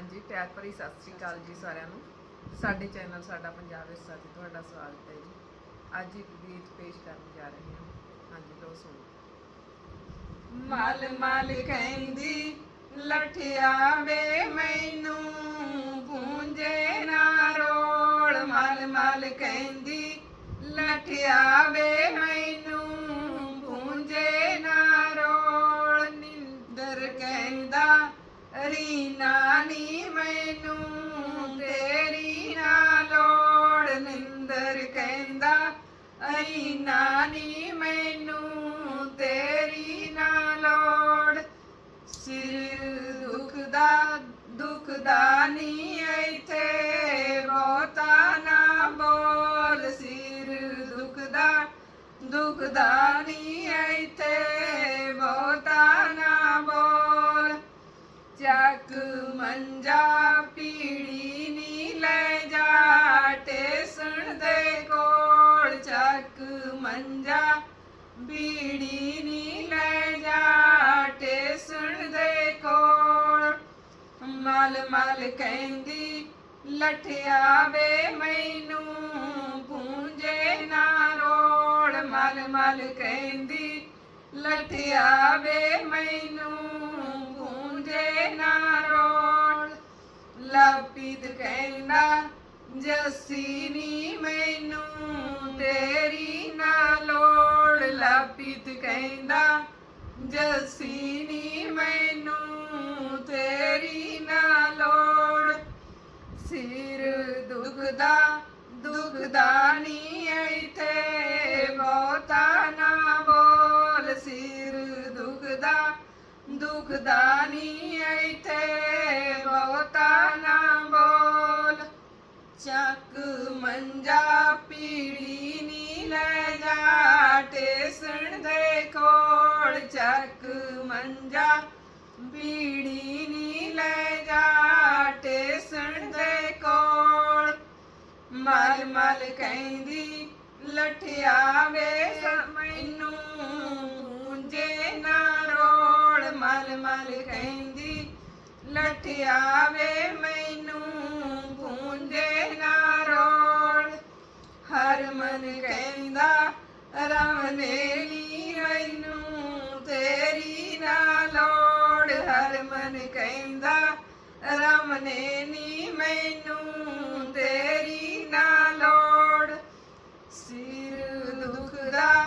ਹਾਂਜੀ, ਪਿਆਰ ਭਰੀ ਸਤਿ ਸ੍ਰੀ ਅਕਾਲ ਜੀ ਸਾਰਿਆਂ ਨੂੰ। ਸਾਡੇ ਚੈਨਲ ਸਾਡਾ ਪੰਜਾਬ ਵਿਰਸਾ ਤੇ ਤੁਹਾਡਾ ਸਵਾਗਤ ਹੈ ਜੀ। ਅੱਜ ਇੱਕ ਗੀਤ ਪੇਸ਼ ਕਰਨ ਜਾ ਰਹੇ ਹਾਂ। ਹਾਂਜੀ ਲੋ ਸੁਣੋ। ਮਲ ਮਲ ਕਹਿੰਦੀ, ਲਠਿਆ ਵੇ ਮੈਨੂੰ ਪੂੰਜੇ ਨਾ ਰੋੜ ਮਲ ਮਲ ਕਹਿੰਦੀ, ਲਠਿਆ ਵੇ ਮੈਨੂੰ ਕਹਿੰਦਾ ਰੀਨਾ ਨੀ ਮੈਨੂੰ ਤੇਰੀ ਨਾ ਲੋੜ। ਸਿਰ ਦੁਖਦਾ ਦੁਖਦਾ ਨੀ, ਇੱਥੇ ਬਹੁਤਾ ਨਾ ਬੋਲ। ਸਿਰ ਦੁਖਦਾ ਦੁਖਦਾ ਨੀ ਬੀੜੀ ਨੀ ਲੈ ਜਾ ਟੇਸਣ ਦੇ ਕੋਲ। ਮਲ ਮਲ ਕਹਿੰਦੀ ਲਠਿਆ ਵੇ ਮੈਨੂੰ ਪੂੰਜੇ ਨਾ ਰੋੜ ਮਲ ਮਲ ਕਹਿੰਦੀ ਲਠਿਆ ਵੇ ਮੈਨੂੰ ਪੂੰਜੇ ਨਾ ਰੋੜ ਲਪਿਤ ਕਹਿੰਦਾ, ਜੱਸੀ ਨੀ ਮੈਨੂੰ, ਤੇਰੀ ਨਾ ਕਹਿੰਦਾ, ਜੱਸੀ ਨੀ ਮੈਨੂੰ ਤੇਰੀ ਨਾ ਲੋੜ। ਸਿਰ ਦੁਖਦਾ ਦੁਖਦਾ ਨੀ ਇੱਥੇ, ਬਹੁਤਾ ਨਾ ਬੋਲ। ਸਿਰ ਦੁਖਦਾ ਦੁਖਦਾ ਨੀ ਚੱਕ ਮੰਜਾ ਪੀੜੀ ਨੀ ਲੈ ਜਾ ਟੇਸਣ ਦੇ ਕੋਲ ਚੱਕ ਮੰਜਾ ਪੀੜੀ ਨੀ ਲੈ ਜਾ ਟੇਸਣ ਦੇ ਕੋਲ। ਮਲ ਮਲ ਕਹਿੰਦੀ ਲਠਿਆ ਵੇ ਮੈਨੂੰ ਪੂੰਜੇ ਨਾ ਰੋੜ ਮਲ ਮਲ ਕਹਿੰਦੀ ਲਠਿਆ ਕਹਿੰਦਾ ਰਮਨੇ ਨੀ ਮੈਨੂੰ ਤੇਰੀ ਨਾ ਲੋੜ। ਹਰ ਮਨ ਕਹਿੰਦਾ ਰਮਨੇ ਨੀ ਮੈਨੂੰ ਤੇਰੀ ਨਾ ਲੋੜ। ਸਿਰ ਦੁਖਦਾ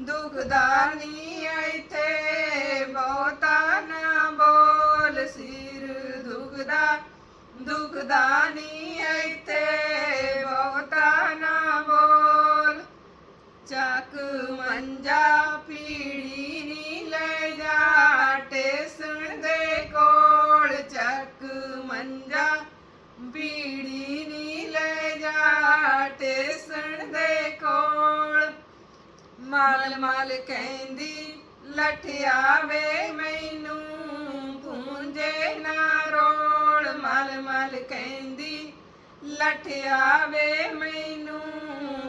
ਦੁਖਦਾ ਨੀ ਇੱਥੇ, ਬਹੁਤਾ ਨਾ ਬੋਲ। ਸਿਰ ਦੁਖਦਾ ਦੁਖਦਾ ਨੀ ਇੱਥੇ। ਮੰਜਾ ਪੀੜੀ ਨੀ ਲੈ ਜਾ, ਟੇਸਣ ਦੇ ਕੋਲ ਚੱਕ ਮੰਜਾ। ਪੀੜੀ ਨੀ ਲੈ ਜਾ, ਟੇਸਣ ਦੇ ਕੋਲ। ਮਾਲ ਮਾਲ ਕਹਿੰਦੀ ਲਠਿਆ ਵੇ ਮੈਨੂੰ, ਪੂੰਜੇ ਨਾ ਰੋਲ। ਮਾਲ ਮਾਲ ਕਹਿੰਦੀ ਲਠਿਆ ਵੇ ਮੈਨੂੰ,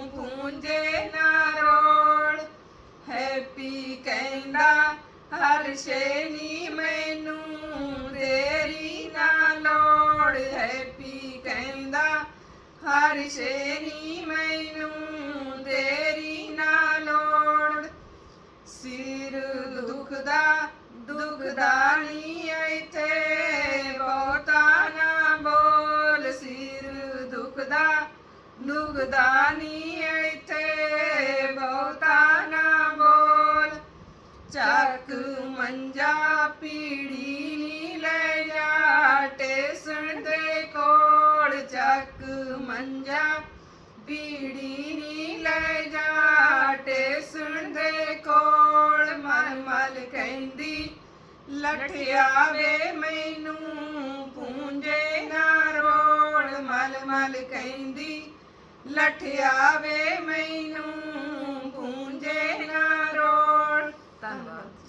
ਪੂੰਜੇ ਨਾ ਹੈਪੀ ਕਹਿੰਦਾ, ਹਰ ਸ਼ੇ ਨੀ ਮੈਨੂੰ ਤੇਰੀ ਨਾ ਲੋੜ ਹੈਪੀ ਕਹਿੰਦਾ, ਹਰ ਸ਼ੇ ਨੀ ਮੈਨੂੰ ਤੇਰੀ ਨਾ ਲੋੜ। ਸਿਰ ਦੁਖਦਾ ਦੁਖਦਾ ਨੀ ਇੱਥੇ, ਬਹੁਤਾ ਨਾ ਬੋਲ। ਸਿਰ ਦੁਖਦਾ ਦੁਖਦਾ ਨੀ ਮੰਜਾ ਪੀੜੀ ਨੀ ਲੈ ਜਾ ਟੇਸਣ ਦੇ ਕੋਲ ਚੱਕ ਮੰਜਾ ਪੀੜੀ ਨੀ ਲੈ ਜਾ ਟੇਸਣ ਦੇ ਕੋਲ ਮਲ ਮਲ ਕਹਿੰਦੀ ਲਠਿਆ ਵੇ ਮੈਨੂੰ ਪੂੰਜੇ ਨਾ ਰੋਲ, ਮਲ ਮਲ ਕਹਿੰਦੀ ਲਠਿਆ ਵੇ ਮੈਨੂੰ ਪੂੰਜੇ ਨਾ ਰੋਲ। ਧੰਨਵਾਦ।